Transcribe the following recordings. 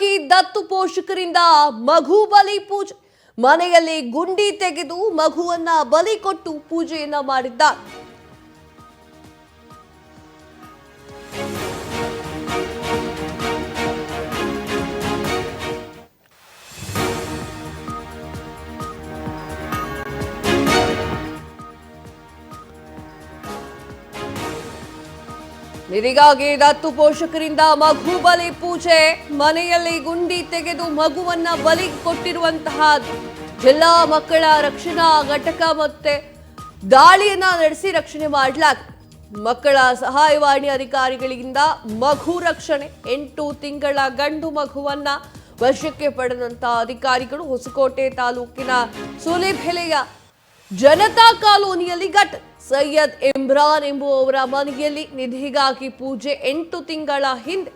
ನಿಧಿಗಾಗಿ ದತ್ತು ಪೋಷಕರಿಂದ ಮಗು ಬಲಿ ಪೂಜೆ. ಮನೆಯಲ್ಲಿ ಗುಂಡಿ ತೆಗೆದು ಮಗುವನ್ನ ಬಲಿ ಕೊಟ್ಟು ಪೂಜೆಯನ್ನ ಮಾಡಿದ್ದಾರೆ. ನಿಧಿಗಾಗಿ ದತ್ತು ಪೋಷಕರಿಂದ ಮಗು ಬಲಿ ಪೂಜೆ. ಮನೆಯಲ್ಲಿ ಗುಂಡಿ ತೆಗೆದು ಮಗುವನ್ನ ಬಲಿ ಕೊಟ್ಟಿರುವಂತಹ ಜಿಲ್ಲಾ ಮಕ್ಕಳ ರಕ್ಷಣಾ ಘಟಕ ಮತ್ತೆ ದಾಳಿಯನ್ನ ನಡೆಸಿ ರಕ್ಷಣೆ ಮಾಡಲಾಗಿದೆ. ಮಕ್ಕಳ ಸಹಾಯವಾಣಿ ಅಧಿಕಾರಿಗಳಿಂದ ಮಗು ರಕ್ಷಣೆ. ಎಂಟು ತಿಂಗಳ ಗಂಡು ಮಗುವನ್ನ ವಶಕ್ಕೆ ಪಡೆದಂತಹ ಅಧಿಕಾರಿಗಳು ಹೊಸಕೋಟೆ ತಾಲೂಕಿನ ಸೂಲೆಬೆಲೆಯ ಜನತಾ ಕಾಲೋನಿಯಲ್ಲಿ ಘಟ. ಸೈಯದ್ ಇಮ್ರಾನ್ ಎಂಬುವವರ ಮನೆಯಲ್ಲಿ ನಿಧಿಗಾಗಿ ಪೂಜೆ ಎಂಟು ತಿಂಗಳ ಹಿಂದೆ.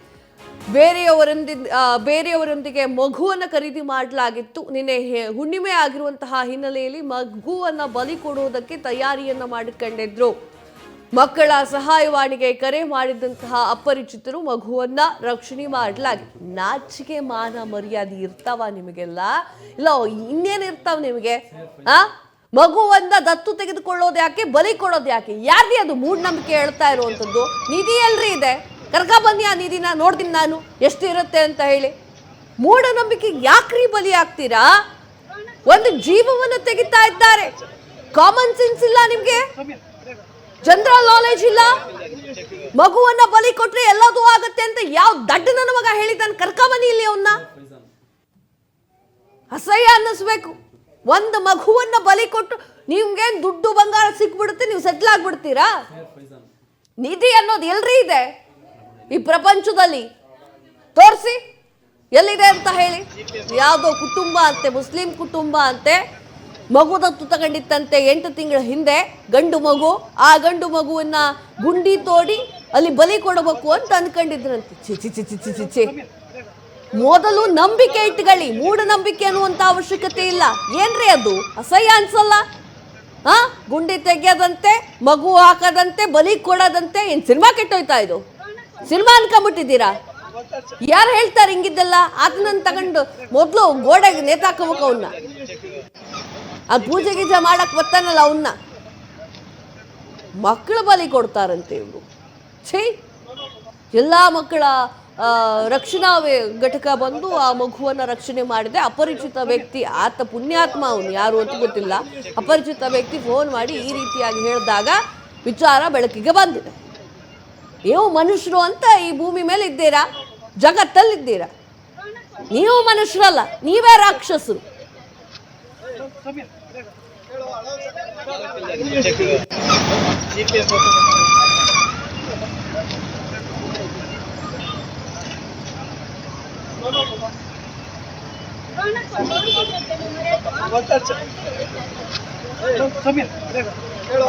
ಬೇರೆಯವರೊಂದಿಗೆ ಬೇರೆಯವರೊಂದಿಗೆ ಮಗುವನ್ನು ಖರೀದಿ ಮಾಡಲಾಗಿತ್ತು. ನಿನ್ನೆ ಹುಣ್ಣಿಮೆ ಆಗಿರುವಂತಹ ಹಿನ್ನೆಲೆಯಲ್ಲಿ ಮಗುವನ್ನು ಬಲಿ ಕೊಡುವುದಕ್ಕೆ ತಯಾರಿಯನ್ನು ಮಾಡಿಕೊಂಡಿದ್ರು. ಮಕ್ಕಳ ಸಹಾಯವಾಣಿಗೆ ಕರೆ ಮಾಡಿದಂತಹ ಅಪರಿಚಿತರು ಮಗುವನ್ನ ರಕ್ಷಣೆ ಮಾಡಲಾಗಿ. ನಾಚಿಕೆ ಮಾನ ಮರ್ಯಾದೆ ಇರ್ತಾವ ನಿಮಗೆಲ್ಲ? ಇಲ್ಲ, ಇನ್ನೇನು ಇರ್ತಾವ ನಿಮಗೆ? ಆ? ಮಗುವನ್ನ ದತ್ತು ತೆಗೆದುಕೊಳ್ಳೋದು ಯಾಕೆ, ಬಲಿ ಕೊಡೋದು ಯಾಕೆ? ಯಾರಿಗೆ ಅದು? ಮೂಢನಂಬಿಕೆ ಹೇಳ್ತಾ ಇರುವಂಥದ್ದು. ನಿಧಿ ಎಲ್ರಿ ಇದೆ? ಕರ್ಕ ಬನ್ನಿ ಆ ನಿಧಿನ? ನೋಡ್ತೀನಿ ನಾನು. ಎಷ್ಟು ಇರುತ್ತೆ ಅಂತ ಹೇಳಿ. ಮೂಢನಂಬಿಕೆ ಯಾಕ್ರಿ ಬಲಿ ಆಗ್ತೀರಾ? ಒಂದು ಜೀವವನ್ನು ತೆಗಿತಾ ಇದ್ದಾರೆ. ಕಾಮನ್ ಸೆನ್ಸ್ ಇಲ್ಲ ನಿಮ್ಗೆ? ಜನರಲ್ ನಾಲೆಜ್ ಇಲ್ಲ? ಮಗುವನ್ನ ಬಲಿ ಕೊಟ್ರೆ ಎಲ್ಲದೂ ಆಗತ್ತೆ ಅಂತ ಯಾವ ದಡ್ಡ ನನ್ನ ಮಗ ಹೇಳಿದ್ದಾನೆ? ಕರ್ಕಬನ್ನಿ ಇಲ್ಲಿ ಅವನ್ನ ಅಸಹ್ಯ ಅನ್ನಿಸ್ಬೇಕು. ಒಂದು ಮಗುವನ್ನು ಬಲಿ ಕೊಟ್ಟು ನಿಮ್ಗೇನು ದುಡ್ಡು ಬಂಗಾರ ಸಿಕ್ಬಿಡುತ್ತೆ, ನೀವು ಸೆಟ್ಲ್ ಆಗ್ಬಿಡ್ತೀರಾ? ನಿಧಿ ಅನ್ನೋದು ಎಲ್ರಿ ಇದೆ? ಈ ಪ್ರಪಂಚದಲ್ಲಿ. ತೋರಿಸಿ, ಎಲ್ಲಿದೆ ಅಂತ ಹೇಳಿ. ಯಾವುದೋ ಕುಟುಂಬ ಅಂತೆ, ಮುಸ್ಲಿಂ ಕುಟುಂಬ ಅಂತೆ. ಮಗು ದತ್ತು ತಗೊಂಡಿತ್ತಂತೆ ಎಂಟು ತಿಂಗಳ ಹಿಂದೆ, ಗಂಡು ಮಗು, ಆ ಗಂಡು ಮಗುವನ್ನ ಗುಂಡಿ ತೋಡಿ ಅಲ್ಲಿ ಬಲಿ ಕೊಡಬೇಕು ಅಂತ ಅನ್ಕೊಂಡಿದ್ರಂತೆ. ಚಿ ಚಿ ಚಿ ಚಿ ಚಿ ಚಿ ಚಿ ಮೊದಲು ನಂಬಿಕೆ ಇಟ್ಕೊಳ್ಳಿ. ಮೂಢನಂಬಿಕೆ ಅನ್ನುವಂತ ಅವಶ್ಯಕತೆ ಇಲ್ಲ. ಏನ್ರಿ ಅದು? ಅಸಹ್ಯ ಅನ್ಸಲ್ಲ? ಹಾ ಗುಂಡಿ ತೆಗೆಯದಂತೆ, ಮಗು ಹಾಕದಂತೆ, ಬಲಿ ಕೊಡೋದಂತೆ ಏನ್ ಸಿನಿಮಾ ಕೆಟ್ಟೋಯ್ತಾ ಇದು? ಸಿನಿಮಾ ಅನ್ಕೊಂಬಿಟ್ಟಿದ್ದೀರಾ ಯಾರು ಹೇಳ್ತಾರೆ ಹಿಂಗಿದ್ದಲ್ಲ? ಅದನ್ನ ತಗೊಂಡು ಮೊದಲು ಗೋಡೆಗೆ ನೇತಾಕೋಬೇಕು ಅವನ್ನ ಆ ಪೂಜೆ ಗೀಜೆ ಮಾಡಕ್ ಬರ್ತಾನಲ್ಲ ಅವನ್ನ ಮಕ್ಕಳು ಬಲಿ ಕೊಡ್ತಾರಂತೆ ಇವರು. ಛೀ! ಎಲ್ಲ ಮಕ್ಕಳ ರಕ್ಷಣಾ ಘಟಕ ಬಂದು ಆ ಮಗುವನ್ನ ರಕ್ಷಣೆ ಮಾಡಿದೆ. ಅಪರಿಚಿತ ವ್ಯಕ್ತಿ, ಆತ ಪುಣ್ಯಾತ್ಮ, ಅವನು ಯಾರು ಅಂತ ಗೊತ್ತಿಲ್ಲ. ಅಪರಿಚಿತ ವ್ಯಕ್ತಿ ಫೋನ್ ಮಾಡಿ ಈ ರೀತಿಯಾಗಿ ಹೇಳಿದಾಗ ವಿಚಾರ ಬೆಳಕಿಗೆ ಬಂದಿದೆ. ನೀವು ಮನುಷ್ಯರು ಅಂತ ಈ ಭೂಮಿ ಮೇಲೆ ಇದ್ದೀರಾ? ಜಗತ್ತಲ್ಲಿದ್ದೀರಾ? ನೀವು ಮನುಷ್ಯರಲ್ಲ, ನೀವೇ ರಾಕ್ಷಸರು. ಸಮೀರ್ ಹೇಳು, ಹಳೋ,